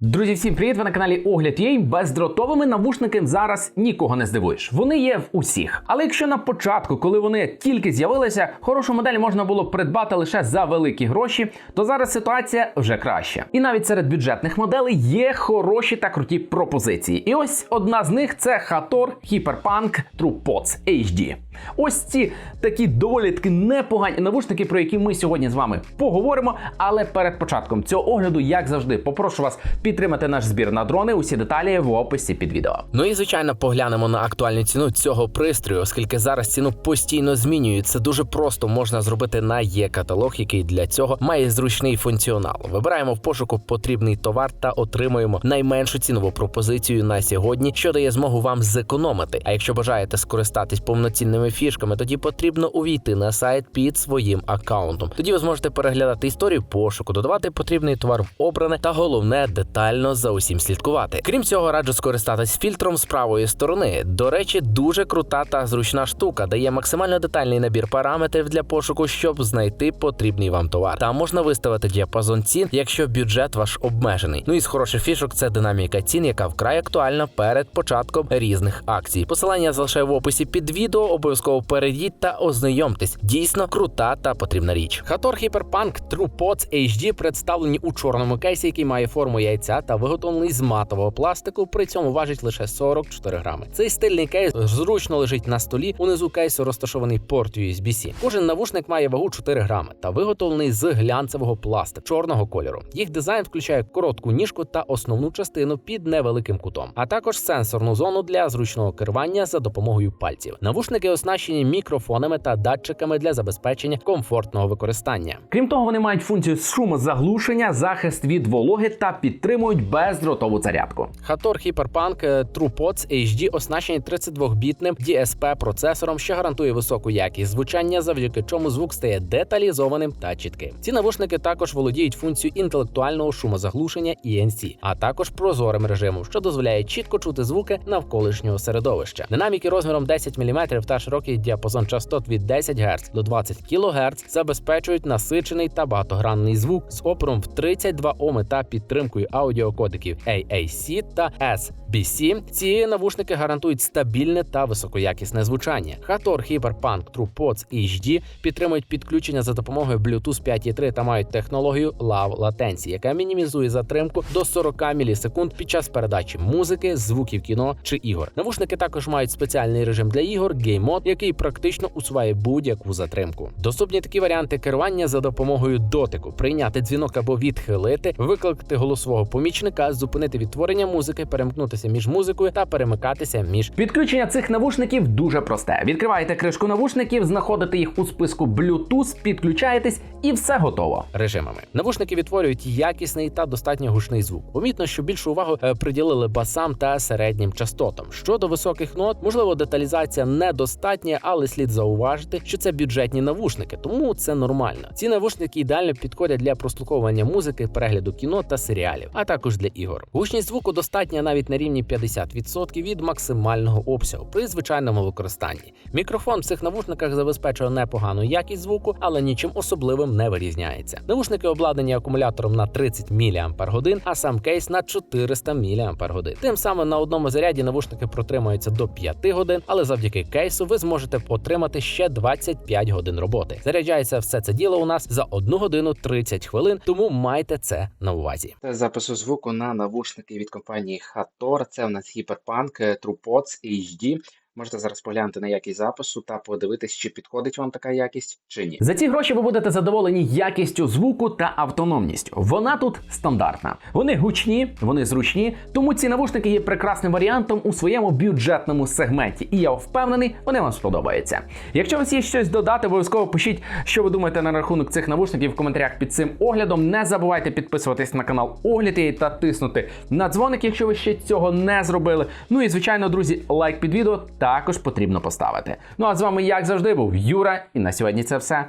Друзі, всім привіт! Ви на каналі Огляд Єй. Бездротовими навушниками зараз нікого не здивуєш. Вони є в усіх. Але якщо на початку, коли вони тільки з'явилися, хорошу модель можна було придбати лише за великі гроші, то зараз ситуація вже краща. І навіть серед бюджетних моделей є хороші та круті пропозиції. І ось одна з них це Hator Hyperpunk TruePods HD. Ось ці такі доволі таки непогані навушники, про які ми сьогодні з вами поговоримо. Але перед початком цього огляду, як завжди, попрошу вас підтримати наш збір на дрони. Усі деталі в описі під відео. Ну і звичайно поглянемо на актуальну ціну цього пристрою, оскільки зараз ціну постійно змінюють. Це дуже просто можна зробити на є-каталог, який для цього має зручний функціонал. Вибираємо в пошуку потрібний товар та отримуємо найменшу цінову пропозицію на сьогодні, що дає змогу вам зекономити. А якщо бажаєте скористатись повноцінними фішками, тоді потрібно увійти на сайт під своїм аккаунтом. Тоді ви зможете переглядати історію пошуку, додавати потрібний товар в обране та головне детально за усім слідкувати. Крім цього, раджу скористатись фільтром з правої сторони. До речі, дуже крута та зручна штука, дає максимально детальний набір параметрів для пошуку, щоб знайти потрібний вам товар. Там можна виставити діапазон цін, якщо бюджет ваш обмежений. Ну і з хороших фішок це динаміка цін, яка вкрай актуальна перед початком різних акцій. Посилання залишаю в описі під відео. Обов'язково перейдіть та ознайомтесь. Дійсно крута та потрібна річ. Хатор Hyperpunk TruePods HD представлені у чорному кейсі, який має форму яйця та виготовлений з матового пластику. При цьому важить лише 44 грами. Цей стильний кейс зручно лежить на столі. Унизу кейсу розташований порт USB-C. Кожен навушник має вагу 4 грами та виготовлений з глянцевого пластику чорного кольору. Їх дизайн включає коротку ніжку та основну частину під невеликим кутом, а також сенсорну зону для зручного керування за допомогою пальців. Навушники оснащені мікрофонами та датчиками для забезпечення комфортного використання. Крім того, вони мають функцію шумозаглушення, захист від вологи та підтримують бездротову зарядку. Hator Hyperpunk е, TruePods HD оснащені 32-бітним DSP процесором, що гарантує високу якість звучання, завдяки чому звук стає деталізованим та чітким. Ці навушники також володіють функцією інтелектуального шумозаглушення ENC, а також прозорим режимом, що дозволяє чітко чути звуки навколишнього середовища. Динаміки розміром 10 мм та широкий діапазон частот від 10 Гц до 20 кГц забезпечують насичений та багатогранний звук з опором в 32 Ом та підтримкою аудіокодиків AAC та SBC. Ці навушники гарантують стабільне та високоякісне звучання. Hator Hyperpunk TruePods HD підтримують підключення за допомогою Bluetooth 5.3 та мають технологію Low Latency, яка мінімізує затримку до 40 мілісекунд під час передачі музики, звуків кіно чи ігор. Навушники також мають спеціальний режим для ігор Game Mode, який практично усуває будь-яку затримку. Доступні такі варіанти керування за допомогою дотику, прийняти дзвінок або відхилити, викликати голосового помічника, зупинити відтворення музики, перемкнутися між музикою та перемикатися між Підключення цих навушників дуже просте. Відкриваєте кришку навушників, знаходите їх у списку Bluetooth, підключаєтесь і все готово. режимами. Навушники відтворюють якісний та достатньо гучний звук. Помітно, що більшу увагу е, приділили басам та середнім частотам. Щодо високих нот, можливо, деталізація недостатня, але слід зауважити, що це бюджетні навушники, тому це нормально. Ці навушники ідеально підходять для прослуховування музики, перегляду кіно та серіалів, а також для ігор. Гучність звуку достатня навіть на рівні 50% від максимального обсягу при звичайному використанні. Мікрофон в цих навушниках забезпечує непогану якість звуку, але нічим особливим не вирізняється. Навушники обладнані акумулятором на 30 мАч, а сам кейс на 400 мАч. Тим самим на одному заряді навушники протримуються до 5 годин, але завдяки кейсу ви зможете отримати ще 25 годин роботи. Заряджається все це діло у нас за 1 годину 30 хвилин, тому майте це на увазі. Запису звуку на навушники від компанії Hator. Це в нас Hyperpunk е, TruePods HD. Можете зараз поглянути на якість запису та подивитись, чи підходить вам така якість, чи ні. За ці гроші ви будете задоволені якістю звуку та автономністю. Вона тут стандартна. Вони гучні, вони зручні, тому ці навушники є прекрасним варіантом у своєму бюджетному сегменті. І я впевнений, вони вам сподобаються. Якщо у вас є щось додати, обов'язково пишіть, що ви думаєте на рахунок цих навушників в коментарях під цим оглядом. Не забувайте підписуватись на канал Огляд та тиснути на дзвоник, якщо ви ще цього не зробили. Ну і звичайно, друзі, лайк під відео також потрібно поставити. Ну а з вами, як завжди, був Юра, і на сьогодні це все.